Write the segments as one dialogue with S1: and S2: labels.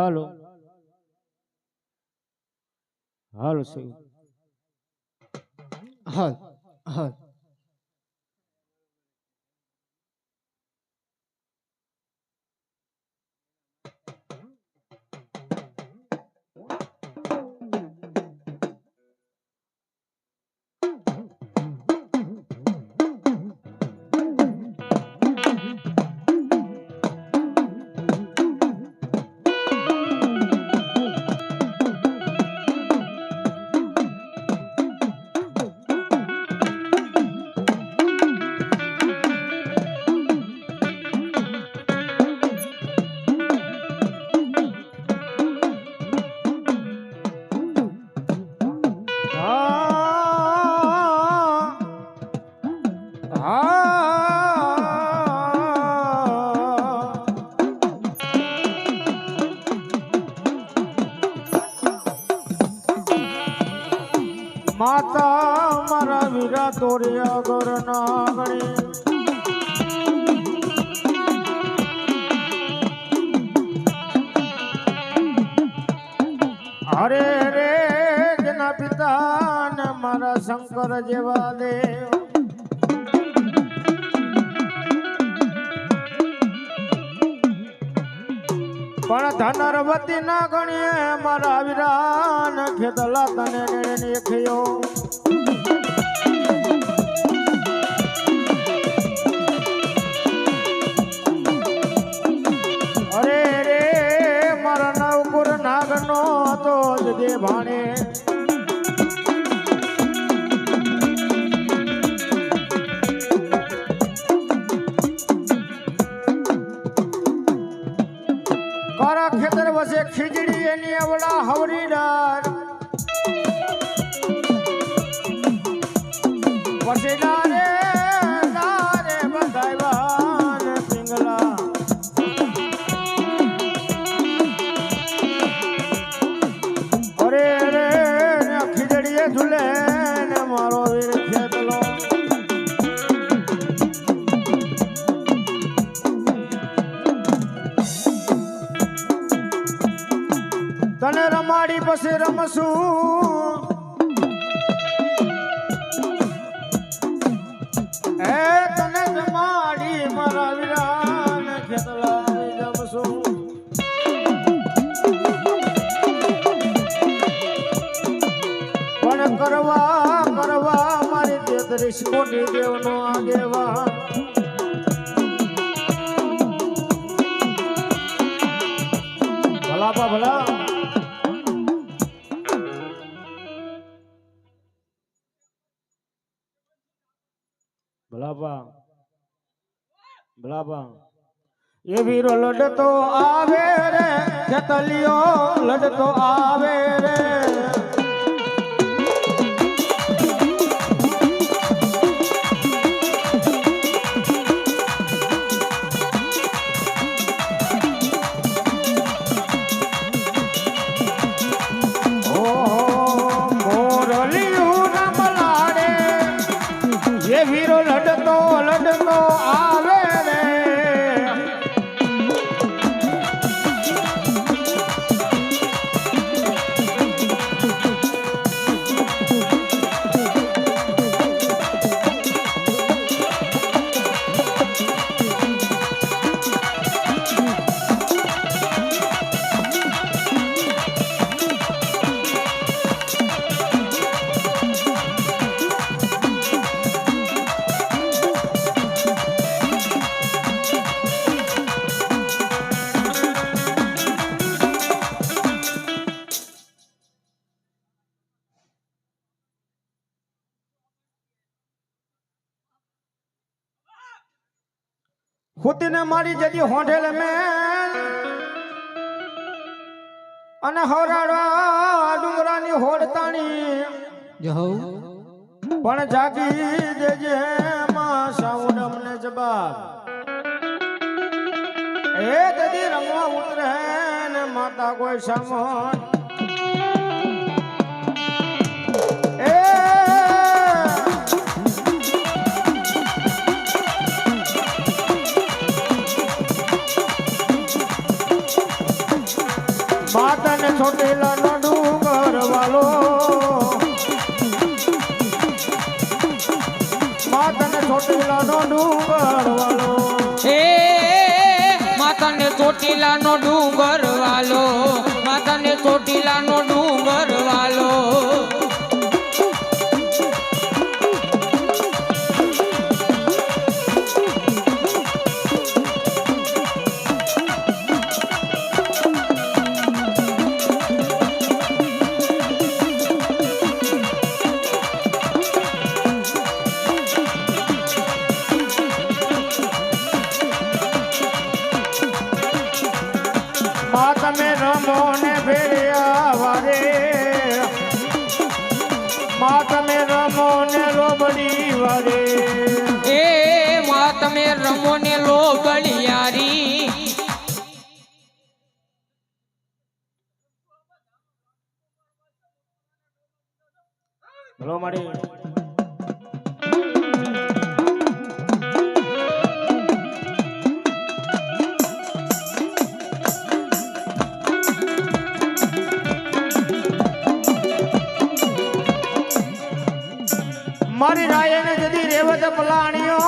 S1: હાલો. હાલો સાહેબ.
S2: હાલ હાલ
S1: વીરા તોરિયા ગોર નાગણી અરે રે, જના પિતા ને મારા શંકર જેવા દેવ. પણ ધનરવતી ના ગણીએ મારા વિરાન ખેતલા તને નિર્ણય ખયો ભાણે ખીજડી એની અવળા હવરી તને રમાડી પછી રમશું. એ તને રમાડી મારા વિરાન ખેતલા જમશું. પણ કરવા કરવા મારી તેત્રીસ કોટી દેવનો આગેવાન. ભલા ભલા. ભલાપા ભલાપા એ વીરો લડતો આવે રે જતલિયો લડતો આવે રે. વીરો હુતીને મારી જતી હોંઢેલ મેં અને હવરાડવા ડુંગરાની હોડતાણી
S2: જહો
S1: પણ જાગી દેજે માં સાઉન્ડ અમને જવાબ એ દદી રમવા ઉતરે ને માતા કોઈ સમન. ચોટીલાનો ડુંગર વાલો. માતાને ચોટીલાનો ડુંગર વાલો.
S3: હે માતાને ચોટીલાનો ડુંગર વાલો. માતાને ચોટીલાનો ડુંગર
S1: મા તમે રમો ને લોબડી વારે
S3: એ માં તમે રમો ને લો બળિયારી
S1: ભલો મારી રાયને પલાણીઓ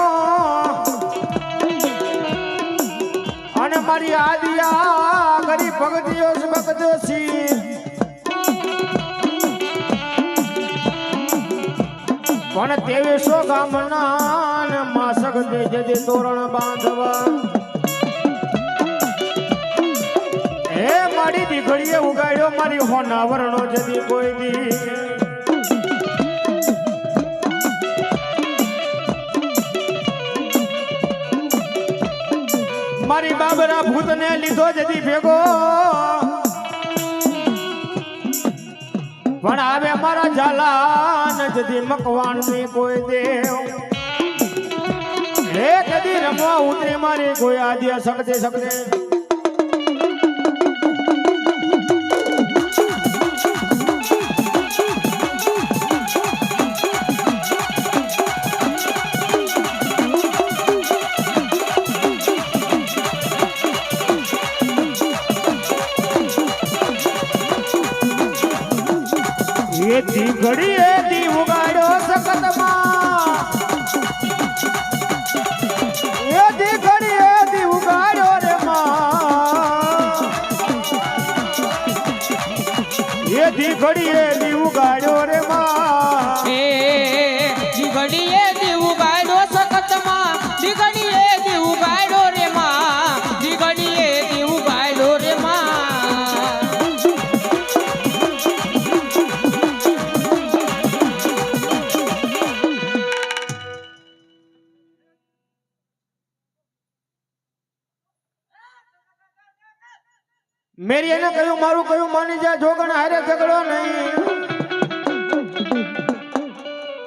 S1: અને મારી આદિયા ગરી ભગતિઓ ભગતોશી પણ તેવીસો ગામના માસક દે જદી તોરણ બાંધવા. હે મારી દીકરીએ ઉગાડ્યો મારી હોનાવરણો જદી કોઈ દી. મારી બાબરા ભૂતને લીધો જતી ભેગો. પણ આવે મારા ઝાલા જતી મકવાણની કોઈ દેવ. હે કદી રમવા ઉતરી મારી કોઈ આદિયા સકતે શકતે એ દી ઘડી એ દી ઉગાડ્યો સકતમાં એ દી ઘડી એ દી ઉગાડ્યો રે એ દી ઘડી એ દી રે માં.
S3: એ દીગડીએ દીવું
S1: મેરી એને કહ્યું, મારું કહ્યું, માની જાય જોગણ હારે ઝઘડો નહીં.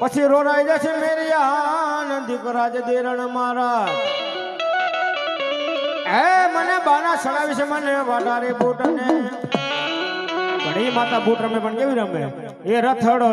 S1: પછી રોરાઈ જશે, મેરી આન દીકરા જ દેરણ મારા. હે મને બાના સડાવી છે, મને વાટારે બૂટ ને ઘણી માતા બૂટ રમે, પણ કેવી રમે? એ રથડો